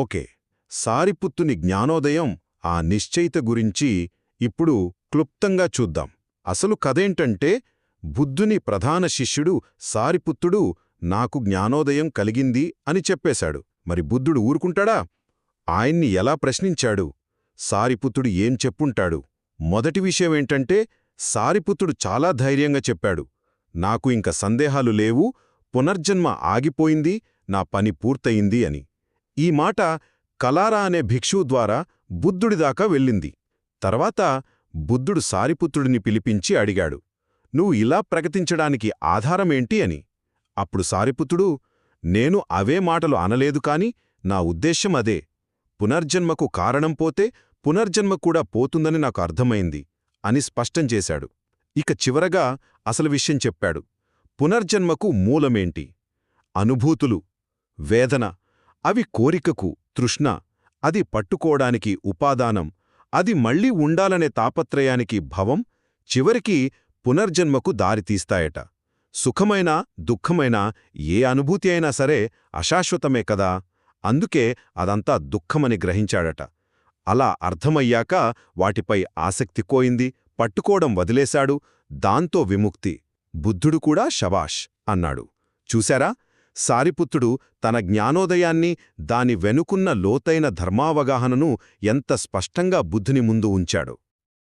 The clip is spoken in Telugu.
ఓకే సారిపుత్తుని జ్ఞానోదయం ఆ నిశ్చయిత గురించి ఇప్పుడు క్లుప్తంగా చూద్దాం. అసలు కథేంటంటే బుద్ధుని ప్రధాన శిష్యుడు సారిపుత్తుడు నాకు జ్ఞానోదయం కలిగింది అని చెప్పేశాడు. మరి బుద్ధుడు ఊరుకుంటాడా? ఆయన్ని ఎలా ప్రశ్నించాడు? సారిపుత్తుడు ఏం చెప్పుంటాడు? మొదటి విషయమేంటంటే సారిపుత్తుడు చాలా ధైర్యంగా చెప్పాడు. నాకు ఇంక సందేహాలు లేవు పునర్జన్మ ఆగిపోయింది నా పని పూర్తయింది అని. ఈ మాట కలారా అనే భిక్షువు ద్వారా బుద్ధుడిదాకా వెళ్ళింది. తర్వాత బుద్ధుడు సారిపుత్రుడిని పిలిపించి అడిగాడు నువ్వు ఇలా ప్రకటించడానికి ఆధారమేంటి అని? అప్పుడు సారిపుత్రుడు నేను అవే మాటలు అనలేదు కాని నా ఉద్దేశ్యం అదే. పునర్జన్మకు కారణం పోతే పునర్జన్మ కూడా పోతుందని నాకు అర్థమైంది అని స్పష్టం చేశాడు. ఇక చివరగా అసలు విషయం చెప్పాడు పునర్జన్మకు మూలమేంటి? అనుభూతులు వేదన అవి కోరికకు తృష్ణ అది పట్టుకోవడానికి ఉపాదానం అది మళ్ళీ ఉండాలనే తాపత్రయానికి భవం చివరికి పునర్జన్మకు దారితీస్తాయట. సుఖమైనా దుఃఖమైనా ఏ అనుభూతి అయినా సరే అశాశ్వతమే కదా అందుకే అదంతా దుఃఖమని గ్రహించాడట. అలా అర్థమయ్యాక వాటిపై ఆసక్తి కోయింది పట్టుకోవడం వదిలేశాడు దాంతో విముక్తి. బుద్ధుడు కూడా శబాష్ అన్నాడు. చూశారా? సారిపుత్రుడు తన జ్ఞానోదయాన్ని దాని వెనుకున్న లోతైన ధర్మావగాహనను ఎంత స్పష్టంగా బుద్ధుని ముందు ఉంచాడు.